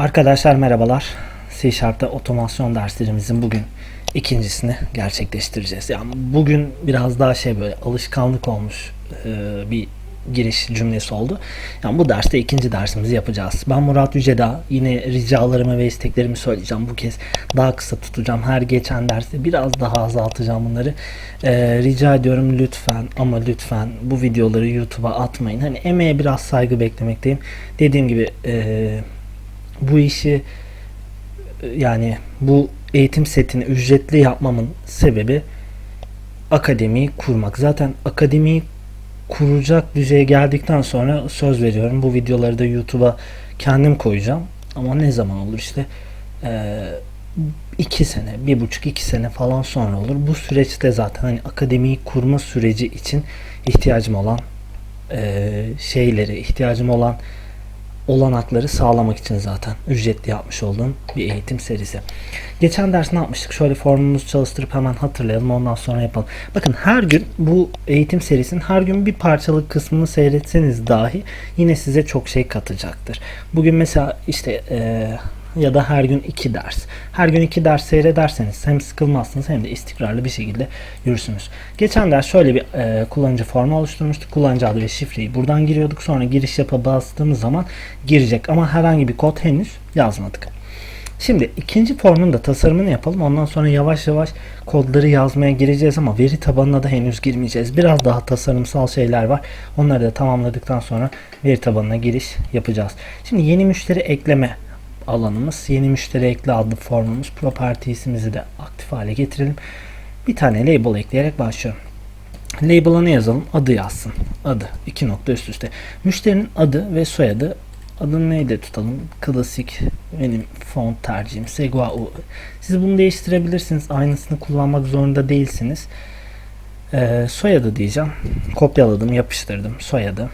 Arkadaşlar merhabalar. C Sharp'ta otomasyon derslerimizin bugün ikincisini gerçekleştireceğiz. Yani bugün biraz daha şey böyle alışkanlık olmuş e, bir giriş cümlesi oldu. Yani bu derste ikinci dersimizi yapacağız. Ben Murat Yüceda. Yine ricalarımı ve isteklerimi söyleyeceğim. Bu kez daha kısa tutacağım. Her geçen derste biraz daha azaltacağım bunları. E, rica ediyorum lütfen ama lütfen bu videoları YouTube'a atmayın. Hani emeğe biraz saygı beklemekteyim. Dediğim gibi e, bu işi yani bu eğitim setini ücretli yapmamın sebebi akademiyi kurmak. Zaten akademiyi kuracak düzeye geldikten sonra söz veriyorum bu videoları da YouTube'a kendim koyacağım. Ama ne zaman olur işte e, iki sene, bir buçuk iki sene falan sonra olur. Bu süreçte zaten hani akademiyi kurma süreci için ihtiyacım olan e, şeyleri, ihtiyacım olan olanakları sağlamak için zaten ücretli yapmış olduğum bir eğitim serisi. Geçen ders ne yapmıştık? Şöyle formumuzu çalıştırıp hemen hatırlayalım ondan sonra yapalım. Bakın her gün bu eğitim serisinin her gün bir parçalık kısmını seyretseniz dahi yine size çok şey katacaktır. Bugün mesela işte eee ya da her gün iki ders. Her gün iki ders seyrederseniz hem sıkılmazsınız hem de istikrarlı bir şekilde yürürsünüz. Geçen ders şöyle bir e, kullanıcı formu oluşturmuştuk. Kullanıcı adı ve şifreyi buradan giriyorduk. Sonra giriş yapa bastığımız zaman girecek ama herhangi bir kod henüz yazmadık. Şimdi ikinci formun da tasarımını yapalım. Ondan sonra yavaş yavaş kodları yazmaya gireceğiz ama veri tabanına da henüz girmeyeceğiz. Biraz daha tasarımsal şeyler var. Onları da tamamladıktan sonra veri tabanına giriş yapacağız. Şimdi yeni müşteri ekleme alanımız. Yeni müşteri ekle adlı formumuz. Properties'imizi de aktif hale getirelim. Bir tane label ekleyerek başlıyorum. Label'a ne yazalım? Adı yazsın. Adı. iki nokta üst üste. Müşterinin adı ve soyadı. Adını neyde tutalım? Klasik benim font tercihim. Segua U. Siz bunu değiştirebilirsiniz. Aynısını kullanmak zorunda değilsiniz. Ee, soyadı diyeceğim. Kopyaladım, yapıştırdım. Soyadı.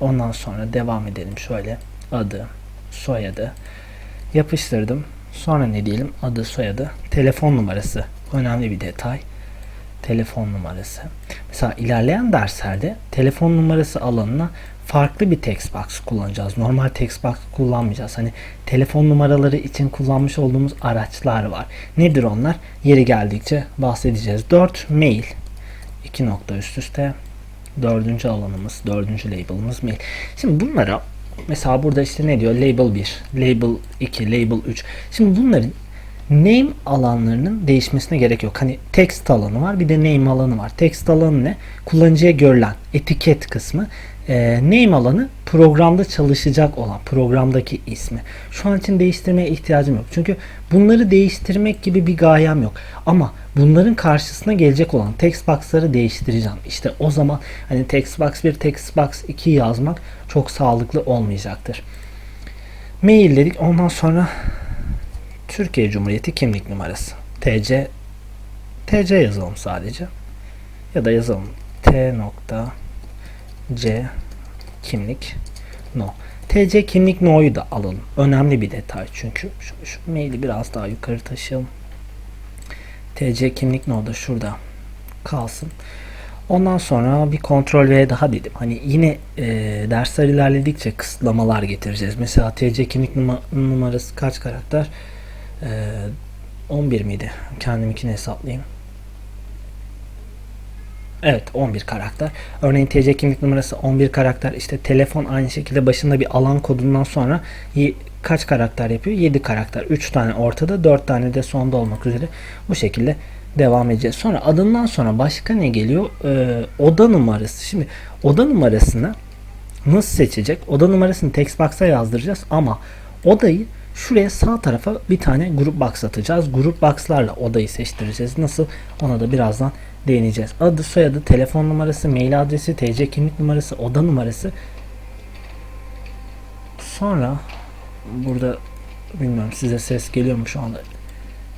Ondan sonra devam edelim şöyle. Adı, soyadı yapıştırdım. Sonra ne diyelim? Adı, soyadı, telefon numarası. Önemli bir detay. Telefon numarası. Mesela ilerleyen derslerde telefon numarası alanına farklı bir text box kullanacağız. Normal text box kullanmayacağız. Hani telefon numaraları için kullanmış olduğumuz araçlar var. Nedir onlar? Yeri geldikçe bahsedeceğiz. 4 mail. 2 nokta üst üste. Dördüncü alanımız, dördüncü label'ımız mail. Şimdi bunlara Mesela burada işte ne diyor? Label 1, label 2, label 3. Şimdi bunların name alanlarının değişmesine gerek yok. Hani text alanı var bir de name alanı var. Text alanı ne? Kullanıcıya görülen etiket kısmı. E, name alanı programda çalışacak olan programdaki ismi. Şu an için değiştirmeye ihtiyacım yok. Çünkü bunları değiştirmek gibi bir gayem yok. Ama bunların karşısına gelecek olan text box'ları değiştireceğim. İşte o zaman hani text box 1, text box 2 yazmak çok sağlıklı olmayacaktır. Mail dedik. Ondan sonra Türkiye Cumhuriyeti kimlik numarası. TC TC yazalım sadece. Ya da yazalım T nokta C kimlik no. TC kimlik no'yu da alalım. Önemli bir detay çünkü. Şu, şu maili biraz daha yukarı taşıyalım. TC kimlik no da şurada kalsın. Ondan sonra bir kontrol V daha dedim. Hani yine e, dersler ilerledikçe kısıtlamalar getireceğiz. Mesela TC kimlik numarası kaç karakter? E, 11 miydi? Kendiminkini hesaplayayım. Evet 11 karakter. Örneğin TC kimlik numarası 11 karakter. İşte telefon aynı şekilde başında bir alan kodundan sonra kaç karakter yapıyor? 7 karakter. 3 tane ortada 4 tane de sonda olmak üzere bu şekilde devam edeceğiz. Sonra adından sonra başka ne geliyor? Ee, oda numarası. Şimdi oda numarasını nasıl seçecek? Oda numarasını text box'a yazdıracağız ama odayı şuraya sağ tarafa bir tane grup box atacağız. Grup box'larla odayı seçtireceğiz. Nasıl? Ona da birazdan değineceğiz. Adı, soyadı, telefon numarası, mail adresi, TC kimlik numarası, oda numarası. Sonra burada bilmiyorum size ses geliyor mu şu anda?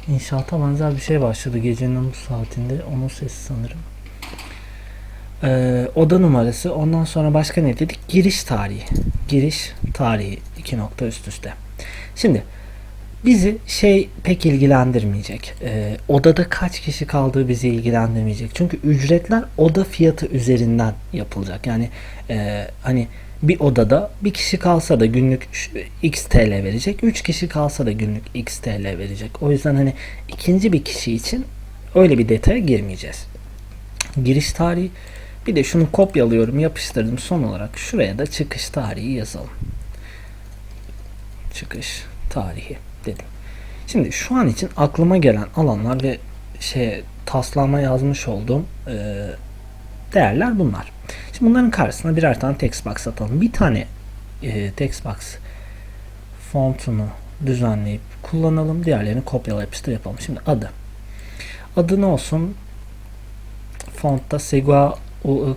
İnşaata benzer bir şey başladı gecenin bu saatinde. Onun sesi sanırım. Ee, oda numarası. Ondan sonra başka ne dedik? Giriş tarihi. Giriş tarihi. iki nokta üst üste. Şimdi bizi şey pek ilgilendirmeyecek. Ee, odada kaç kişi kaldığı bizi ilgilendirmeyecek. Çünkü ücretler oda fiyatı üzerinden yapılacak. Yani e, hani bir odada bir kişi kalsa da günlük x TL verecek. 3 kişi kalsa da günlük x TL verecek. O yüzden hani ikinci bir kişi için öyle bir detaya girmeyeceğiz. Giriş tarihi bir de şunu kopyalıyorum yapıştırdım son olarak şuraya da çıkış tarihi yazalım. Çıkış tarihi dedim. Şimdi şu an için aklıma gelen alanlar ve şey taslama yazmış olduğum e, değerler bunlar. Şimdi bunların karşısına birer tane text box atalım. Bir tane e, text box fontunu düzenleyip kullanalım. Diğerlerini kopyala yapıştır yapalım. Şimdi adı. Adı ne olsun? Fontta Segua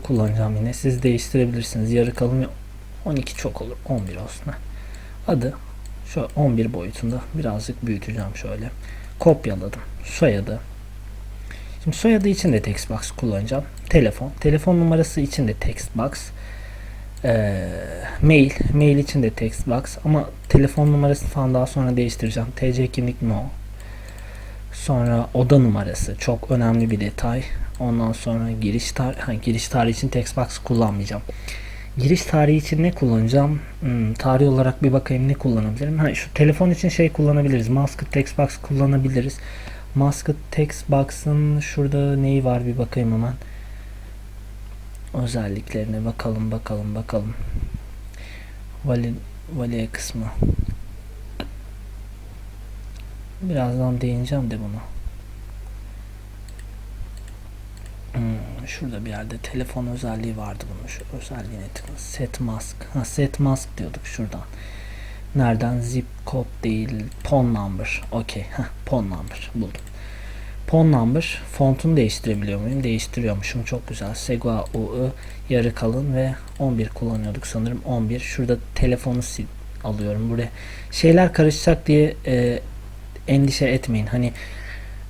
kullanacağım yine. Siz değiştirebilirsiniz. Yarı kalın ve 12 çok olur. 11 olsun. Adı şöyle 11 boyutunda birazcık büyüteceğim şöyle. Kopyaladım. Soyadı. Şimdi soyadı için de text box kullanacağım. Telefon. Telefon numarası için de text box. Ee, mail. Mail için de text box. Ama telefon numarasını falan daha sonra değiştireceğim. TC kimlik no. Sonra oda numarası. Çok önemli bir detay. Ondan sonra giriş tar ha, giriş tarihi için text box kullanmayacağım. Giriş tarihi için ne kullanacağım? Hmm, tarih olarak bir bakayım ne kullanabilirim. Ha, şu telefon için şey kullanabiliriz. Masked text box kullanabiliriz. Masked text box'ın şurada neyi var bir bakayım hemen. Özelliklerine bakalım bakalım bakalım. Vali, valiye kısmı. Birazdan değineceğim de bunu. Hmm, şurada bir yerde telefon özelliği vardı bunun. Şu özelliğine tıkla. Set mask. Ha set mask diyorduk şuradan. Nereden? Zip kod değil. Pon number. Okey. Pon number. Buldum. Pon number. Fontunu değiştirebiliyor muyum? Değiştiriyormuşum. Çok güzel. Segua UI yarı kalın ve 11 kullanıyorduk sanırım. 11. Şurada telefonu sil alıyorum. Buraya şeyler karışacak diye e, endişe etmeyin. Hani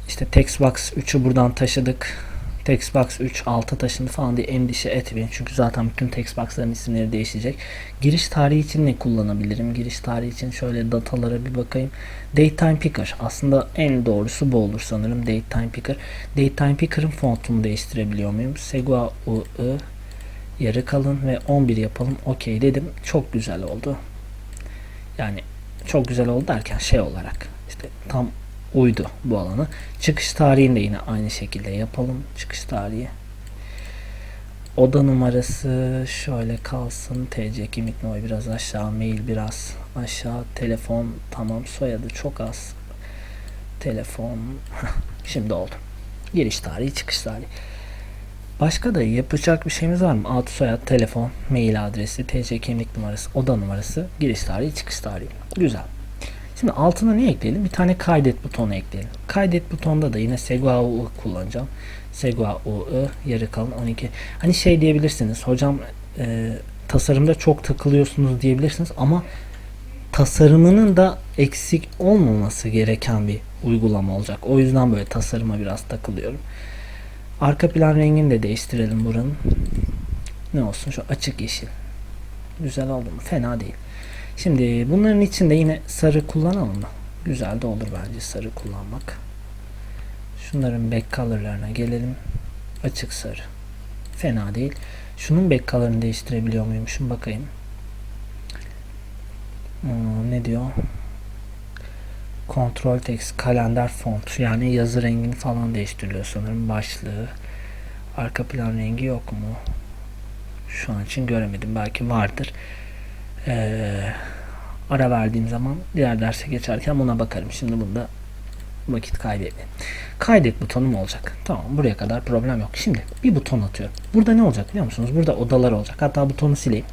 işte Textbox 3'ü buradan taşıdık. Textbox 3 alta taşındı falan diye endişe etmeyin. Çünkü zaten bütün Textbox'ların isimleri değişecek. Giriş tarihi için ne kullanabilirim? Giriş tarihi için şöyle datalara bir bakayım. Datetime Picker. Aslında en doğrusu bu olur sanırım. Datetime Picker. Datetime Picker'ın fontunu değiştirebiliyor muyum? Segua UI yarı kalın ve 11 yapalım. Okey dedim. Çok güzel oldu. Yani çok güzel oldu derken şey olarak işte tam uydu bu alanı. Çıkış tarihini de yine aynı şekilde yapalım. Çıkış tarihi. Oda numarası şöyle kalsın. TC kimlik numara biraz aşağı. Mail biraz aşağı. Telefon tamam. Soyadı çok az. Telefon. Şimdi oldu. Giriş tarihi, çıkış tarihi. Başka da yapacak bir şeyimiz var mı? Ad, soyad, telefon, mail adresi, TC kimlik numarası, oda numarası, giriş tarihi, çıkış tarihi. Güzel. Şimdi altına ne ekleyelim? Bir tane kaydet butonu ekleyelim. Kaydet butonda da yine Segua UI kullanacağım. Segua UI yarı kalan 12. Hani şey diyebilirsiniz. Hocam e, tasarımda çok takılıyorsunuz diyebilirsiniz ama tasarımının da eksik olmaması gereken bir uygulama olacak. O yüzden böyle tasarıma biraz takılıyorum. Arka plan rengini de değiştirelim buranın. Ne olsun şu açık yeşil. Güzel oldu mu? Fena değil. Şimdi bunların içinde yine sarı kullanalım mı? Güzel de olur bence sarı kullanmak. Şunların back color'larına gelelim. Açık sarı. Fena değil. Şunun back color'ını değiştirebiliyor muymuşum bakayım. Hmm, ne diyor? Control text kalender font yani yazı rengini falan değiştiriliyor sanırım başlığı. Arka plan rengi yok mu? Şu an için göremedim. Belki vardır. Ee, ara verdiğim zaman diğer derse geçerken buna bakarım. Şimdi bunda vakit kaybetmeyin. Kaydet butonum olacak. Tamam buraya kadar problem yok. Şimdi bir buton atıyorum. Burada ne olacak biliyor musunuz? Burada odalar olacak. Hatta butonu sileyim.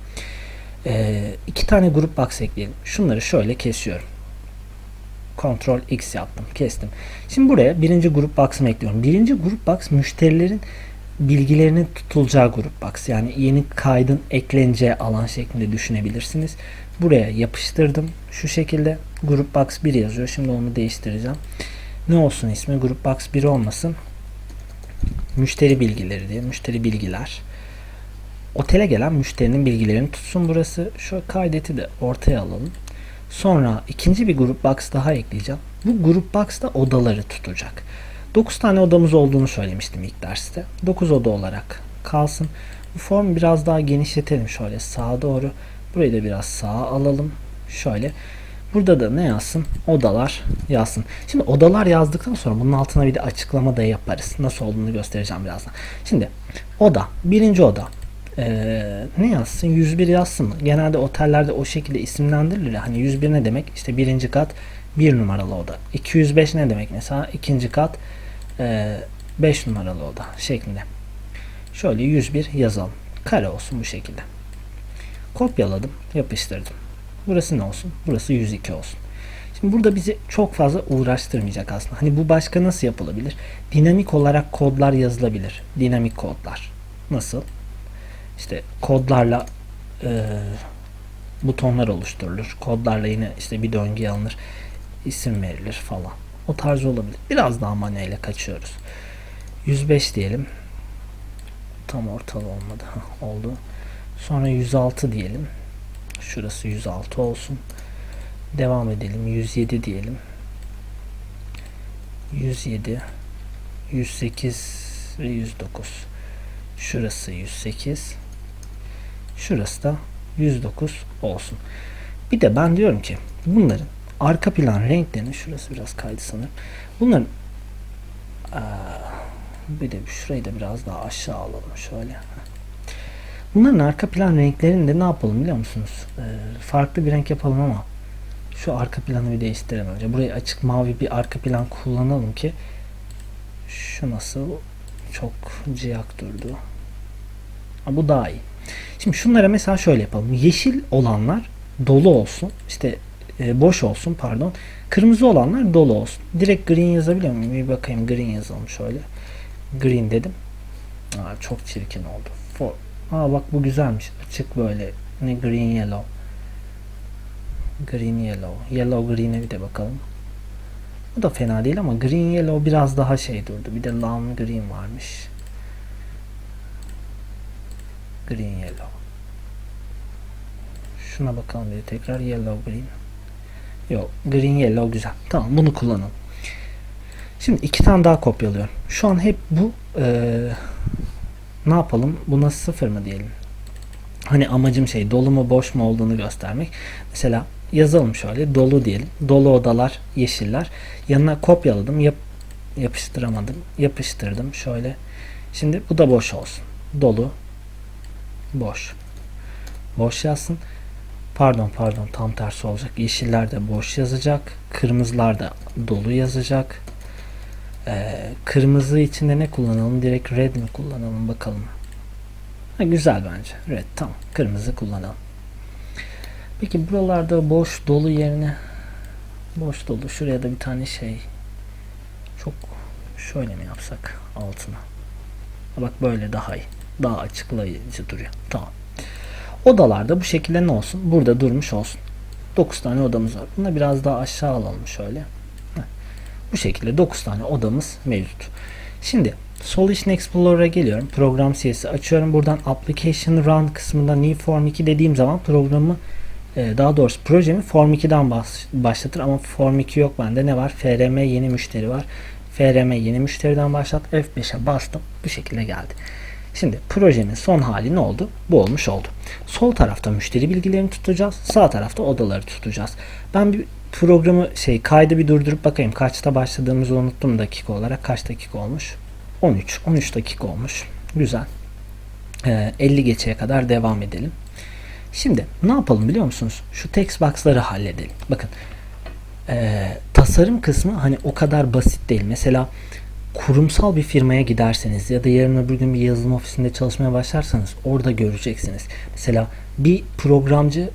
Ee, iki tane grup box ekleyelim. Şunları şöyle kesiyorum. Ctrl X yaptım. Kestim. Şimdi buraya birinci grup box'ımı ekliyorum. Birinci grup box müşterilerin bilgilerinin tutulacağı grup box. Yani yeni kaydın ekleneceği alan şeklinde düşünebilirsiniz. Buraya yapıştırdım. Şu şekilde grup box 1 yazıyor. Şimdi onu değiştireceğim. Ne olsun ismi? Grup box 1 olmasın. Müşteri bilgileri diye. Müşteri bilgiler. Otele gelen müşterinin bilgilerini tutsun burası. Şu kaydeti de ortaya alalım. Sonra ikinci bir grup box daha ekleyeceğim. Bu grup box'ta odaları tutacak. 9 tane odamız olduğunu söylemiştim ilk derste. 9 oda olarak kalsın. Bu formu biraz daha genişletelim şöyle sağa doğru. Burayı da biraz sağa alalım. Şöyle. Burada da ne yazsın? Odalar yazsın. Şimdi odalar yazdıktan sonra bunun altına bir de açıklama da yaparız. Nasıl olduğunu göstereceğim birazdan. Şimdi oda. Birinci oda. Ee, ne yazsın? 101 yazsın mı? Genelde otellerde o şekilde isimlendirilir. Hani 101 ne demek? İşte birinci kat bir numaralı oda. 205 ne demek mesela? İkinci kat 5 numaralı oda şeklinde. Şöyle 101 yazalım. Kare olsun bu şekilde. Kopyaladım, yapıştırdım. Burası ne olsun? Burası 102 olsun. Şimdi burada bizi çok fazla uğraştırmayacak aslında. Hani bu başka nasıl yapılabilir? Dinamik olarak kodlar yazılabilir. Dinamik kodlar. Nasıl? İşte kodlarla e, butonlar oluşturulur. Kodlarla yine işte bir döngü alınır. isim verilir falan. O tarz olabilir. Biraz daha manuele kaçıyoruz. 105 diyelim. Tam ortalı olmadı. Oldu. Sonra 106 diyelim. Şurası 106 olsun. Devam edelim. 107 diyelim. 107 108 ve 109. Şurası 108. Şurası da 109 olsun. Bir de ben diyorum ki bunların arka plan renklerini şurası biraz kaydı sanırım. Bunların bir de şurayı da biraz daha aşağı alalım şöyle. Bunların arka plan renklerini de ne yapalım biliyor musunuz? Ee, farklı bir renk yapalım ama şu arka planı bir değiştirelim önce. Burayı açık mavi bir arka plan kullanalım ki şu nasıl çok ciyak durdu. Ha, bu daha iyi. Şimdi şunlara mesela şöyle yapalım. Yeşil olanlar dolu olsun. İşte e, boş olsun pardon. Kırmızı olanlar dolu olsun. Direkt green yazabiliyor muyum? Bir bakayım green yazalım şöyle. Green dedim. Aa, çok çirkin oldu. For. Aa bak bu güzelmiş. Açık böyle. Ne green yellow. Green yellow. Yellow green'e bir de bakalım. Bu da fena değil ama green yellow biraz daha şey durdu. Bir de lawn green varmış. Green yellow. Şuna bakalım bir tekrar yellow green. Yok green yellow güzel. Tamam bunu kullanalım. Şimdi iki tane daha kopyalıyorum. Şu an hep bu eee ne yapalım? Buna sıfır mı diyelim? Hani amacım şey dolu mu boş mu olduğunu göstermek. Mesela yazalım şöyle dolu diyelim. Dolu odalar yeşiller. Yanına kopyaladım. Yap, yapıştıramadım. Yapıştırdım şöyle. Şimdi bu da boş olsun. Dolu boş. Boş yazsın. Pardon pardon tam tersi olacak. Yeşiller de boş yazacak. Kırmızılar da dolu yazacak. Ee, kırmızı içinde ne kullanalım? Direkt red mi kullanalım bakalım. Ha, güzel bence. Red tamam. Kırmızı kullanalım. Peki buralarda boş dolu yerine boş dolu şuraya da bir tane şey çok şöyle mi yapsak altına. Ha, bak böyle daha iyi. Daha açıklayıcı duruyor. Tamam. Odalarda bu şekilde ne olsun? Burada durmuş olsun. 9 tane odamız var. Bunu biraz daha aşağı alalım şöyle. Bu şekilde 9 tane odamız mevcut. Şimdi Solution Explorer'a geliyorum. Program CS'i açıyorum. Buradan Application Run kısmında New Form 2 dediğim zaman programı e, daha doğrusu projemi Form 2'den başlatır ama Form 2 yok bende. Ne var? FRM yeni müşteri var. FRM yeni müşteriden başlat. F5'e bastım. Bu şekilde geldi. Şimdi projenin son hali ne oldu? Bu olmuş oldu. Sol tarafta müşteri bilgilerini tutacağız. Sağ tarafta odaları tutacağız. Ben bir programı şey kaydı bir durdurup bakayım kaçta başladığımızı unuttum dakika olarak. Kaç dakika olmuş? 13. 13 dakika olmuş. Güzel. Ee, 50 geçeye kadar devam edelim. Şimdi ne yapalım biliyor musunuz? Şu text box'ları halledelim. Bakın ee, tasarım kısmı hani o kadar basit değil. Mesela kurumsal bir firmaya giderseniz ya da yarın öbür gün bir yazılım ofisinde çalışmaya başlarsanız orada göreceksiniz. Mesela bir programcı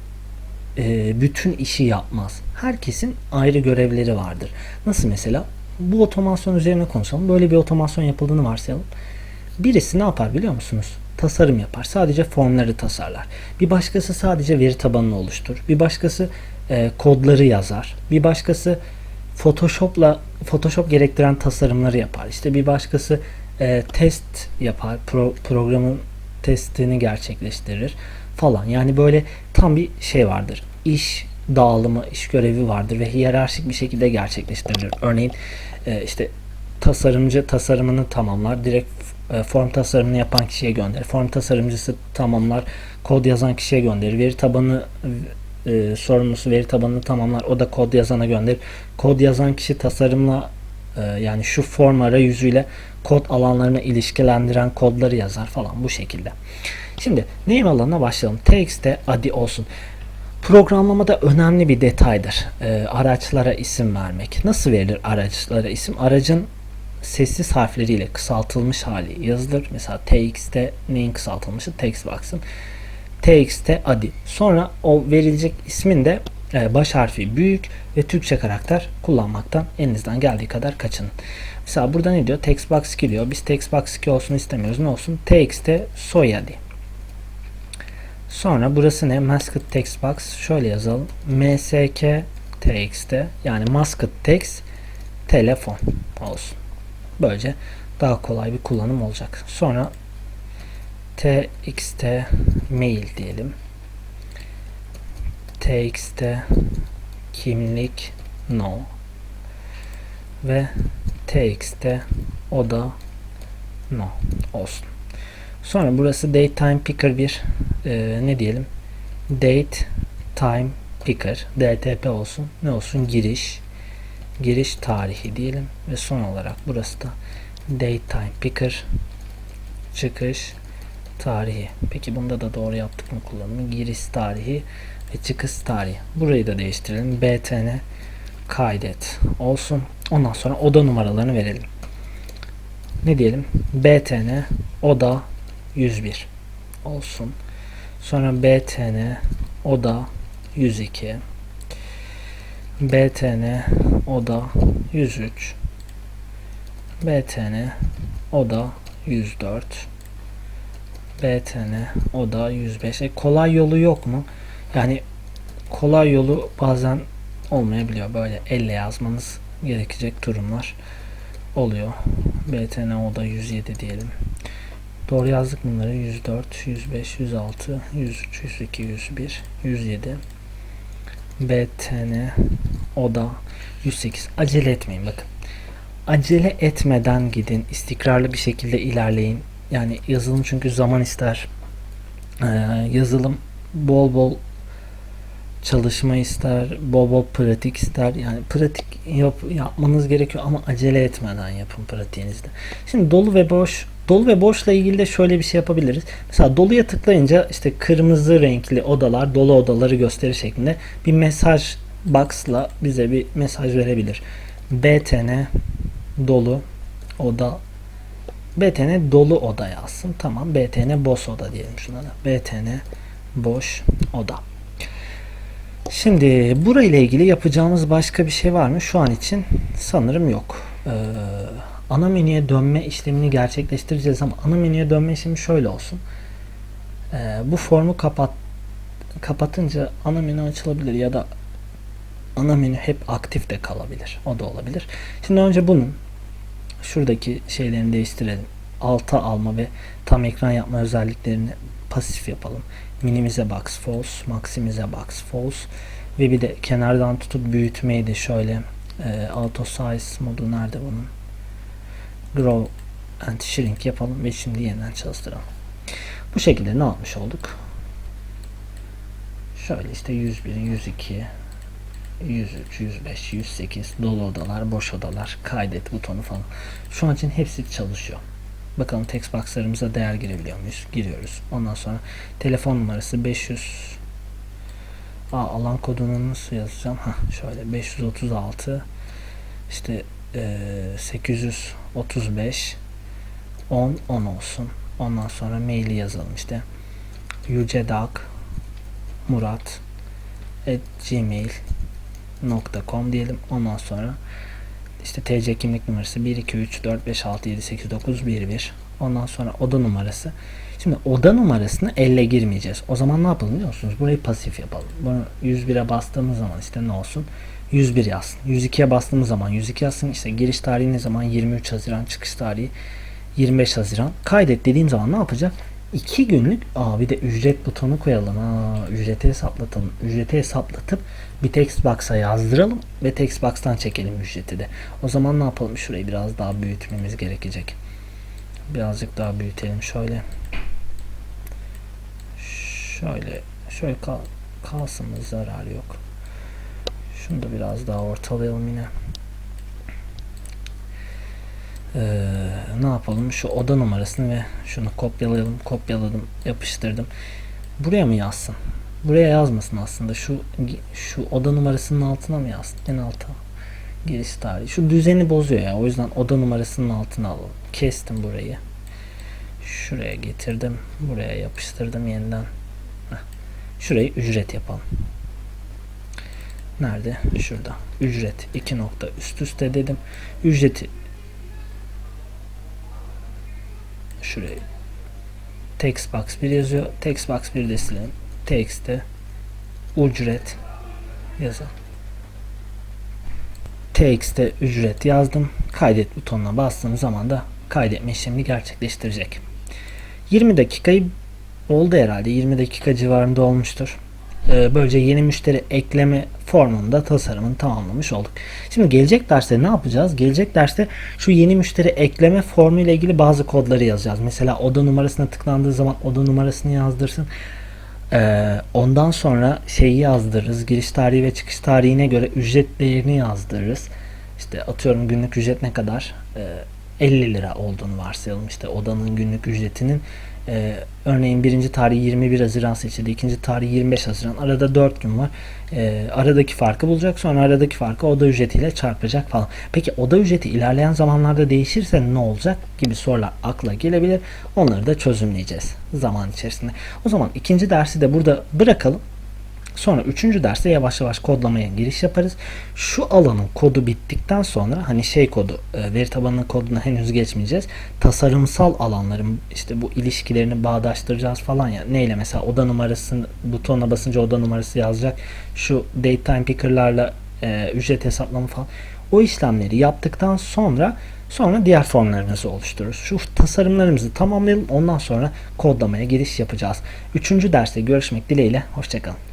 e, bütün işi yapmaz. Herkesin ayrı görevleri vardır. Nasıl mesela? Bu otomasyon üzerine konuşalım. Böyle bir otomasyon yapıldığını varsayalım. Birisi ne yapar biliyor musunuz? Tasarım yapar. Sadece formları tasarlar. Bir başkası sadece veri tabanını oluşturur. Bir başkası e, kodları yazar. Bir başkası Photoshop'la Photoshop gerektiren tasarımları yapar. İşte bir başkası e, test yapar. Pro, programın testini gerçekleştirir falan. Yani böyle tam bir şey vardır. İş dağılımı, iş görevi vardır ve hiyerarşik bir şekilde gerçekleştirilir. Örneğin e, işte tasarımcı tasarımını tamamlar. Direkt e, form tasarımını yapan kişiye gönderir. Form tasarımcısı tamamlar. Kod yazan kişiye gönderir. Veri tabanı e, sorumlusu veri tabanını tamamlar. O da kod yazana gönderir. Kod yazan kişi tasarımla e, yani şu form arayüzüyle kod alanlarını ilişkilendiren kodları yazar falan bu şekilde. Şimdi name alanına başlayalım. TX'te adi olsun. Programlamada önemli bir detaydır. E, araçlara isim vermek. Nasıl verilir araçlara isim? Aracın sessiz harfleriyle kısaltılmış hali yazılır. Mesela TX'te neyin kısaltılmışı? Textbox'ın. TX'te adi. Sonra o verilecek ismin de e, baş harfi büyük ve Türkçe karakter kullanmaktan elinizden geldiği kadar kaçının. Mesela burada ne diyor? Textbox 2 diyor. Biz Textbox 2 olsun istemiyoruz. Ne olsun? TX'te soyadi. Sonra burası ne? Masked Text Box. Şöyle yazalım. MSK TX'te yani Masked Text telefon olsun. Böylece daha kolay bir kullanım olacak. Sonra TXT mail diyelim. TXT kimlik no ve TXT oda no olsun. Sonra burası date time picker bir e, ne diyelim date time picker DTP olsun. Ne olsun? Giriş giriş tarihi diyelim ve son olarak burası da date time picker çıkış tarihi. Peki bunda da doğru yaptık mı kullanımı? Giriş tarihi ve çıkış tarihi. Burayı da değiştirelim. BTN kaydet olsun. Ondan sonra oda numaralarını verelim. Ne diyelim? BTN oda 101 olsun. Sonra BTN oda 102 BTN oda 103 BTN oda 104 BTN oda 105 e, kolay yolu yok mu? Yani kolay yolu bazen olmayabiliyor. Böyle elle yazmanız gerekecek durumlar oluyor. BTN oda 107 diyelim. Doğru yazdık bunları. 104, 105, 106, 103, 102, 101, 107. BTN oda 108. Acele etmeyin bakın. Acele etmeden gidin. istikrarlı bir şekilde ilerleyin. Yani yazılım çünkü zaman ister. Ee, yazılım bol bol çalışma ister, bol bol pratik ister. Yani pratik yap, yapmanız gerekiyor ama acele etmeden yapın pratiğinizde. Şimdi dolu ve boş Dolu ve boşla ilgili de şöyle bir şey yapabiliriz. Mesela doluya tıklayınca işte kırmızı renkli odalar, dolu odaları gösterir şeklinde bir mesaj box'la bize bir mesaj verebilir. BTN dolu oda BTN dolu oda yazsın. Tamam. BTN boş oda diyelim şuna da. BTN boş oda. Şimdi burayla ilgili yapacağımız başka bir şey var mı? Şu an için sanırım yok. Ee, ana menüye dönme işlemini gerçekleştireceğiz ama ana menüye dönme işlemi şöyle olsun. Ee, bu formu kapat kapatınca ana menü açılabilir ya da ana menü hep aktif de kalabilir. O da olabilir. Şimdi önce bunun şuradaki şeylerini değiştirelim. Alta alma ve tam ekran yapma özelliklerini pasif yapalım. Minimize box false, maximize box false ve bir de kenardan tutup büyütmeyi de şöyle e, auto size modu nerede bunun? Grow and shrink yapalım ve şimdi yeniden çalıştıralım. Bu şekilde ne yapmış olduk? Şöyle işte 101, 102, 103, 105, 108 dolu odalar, boş odalar, kaydet butonu falan. Şu an için hepsi çalışıyor. Bakalım text box'larımıza değer girebiliyor muyuz? Giriyoruz. Ondan sonra telefon numarası 500 Aa, alan kodunu nasıl yazacağım? Ha şöyle 536 işte e, 835 10 10 olsun. Ondan sonra maili yazalım işte. yücedak murat at gmail.com diyelim. Ondan sonra işte TC kimlik numarası 1, 2, 3, 4, 5, 6, 7, 8, 9, 1, 1. Ondan sonra oda numarası. Şimdi oda numarasını elle girmeyeceğiz. O zaman ne yapalım biliyor musunuz? Burayı pasif yapalım. Bunu 101'e bastığımız zaman işte ne olsun? 101 yazsın. 102'ye bastığımız zaman 102 yazsın. İşte giriş tarihi ne zaman? 23 Haziran. Çıkış tarihi 25 Haziran. Kaydet dediğim zaman ne yapacak? 2 günlük aa bir de ücret butonu koyalım. Aa, ücreti hesaplatalım. Ücreti hesaplatıp bir text box'a yazdıralım ve text box'tan çekelim ücreti de. O zaman ne yapalım? Şurayı biraz daha büyütmemiz gerekecek. Birazcık daha büyütelim şöyle. Şöyle şöyle kal, kalsın zarar yok. Şunu da biraz daha ortalayalım yine. Ee, ne yapalım? Şu oda numarasını ve şunu kopyalayalım. Kopyaladım, yapıştırdım. Buraya mı yazsın? Buraya yazmasın aslında. Şu şu oda numarasının altına mı yazsın? En alta. Giriş tarihi. Şu düzeni bozuyor ya. O yüzden oda numarasının altına alalım. Kestim burayı. Şuraya getirdim. Buraya yapıştırdım yeniden. Şurayı ücret yapalım. Nerede? Şurada. Ücret. iki nokta üst üste dedim. Ücreti şuraya text box 1 yazıyor. Text box 1 de silelim. Text'te ücret yazalım. TX'te ücret yazdım. Kaydet butonuna bastığım zaman da kaydetme işlemini gerçekleştirecek. 20 dakikayı oldu herhalde. 20 dakika civarında olmuştur. Ee, Böylece yeni müşteri ekleme formunda tasarımını tamamlamış olduk. Şimdi gelecek derste ne yapacağız? Gelecek derste şu yeni müşteri ekleme formu ile ilgili bazı kodları yazacağız. Mesela oda numarasına tıklandığı zaman oda numarasını yazdırsın. Ee, ondan sonra şeyi yazdırırız. Giriş tarihi ve çıkış tarihine göre ücret değerini yazdırırız. İşte atıyorum günlük ücret ne kadar? Ee, 50 lira olduğunu varsayalım. İşte odanın günlük ücretinin e, örneğin birinci tarih 21 Haziran seçildi. ikinci tarih 25 Haziran. Arada 4 gün var. Ee, aradaki farkı bulacak. Sonra aradaki farkı oda ücretiyle çarpacak falan. Peki oda ücreti ilerleyen zamanlarda değişirse ne olacak gibi sorular akla gelebilir. Onları da çözümleyeceğiz zaman içerisinde. O zaman ikinci dersi de burada bırakalım. Sonra üçüncü derste yavaş yavaş kodlamaya giriş yaparız. Şu alanın kodu bittikten sonra hani şey kodu e, veri tabanının koduna henüz geçmeyeceğiz. Tasarımsal alanların işte bu ilişkilerini bağdaştıracağız falan ya. Neyle mesela oda numarasını butona basınca oda numarası yazacak. Şu datetime picker'larla e, ücret hesaplama falan. O işlemleri yaptıktan sonra sonra diğer formlarımızı oluştururuz. Şu tasarımlarımızı tamamlayalım. Ondan sonra kodlamaya giriş yapacağız. Üçüncü derste görüşmek dileğiyle. Hoşçakalın.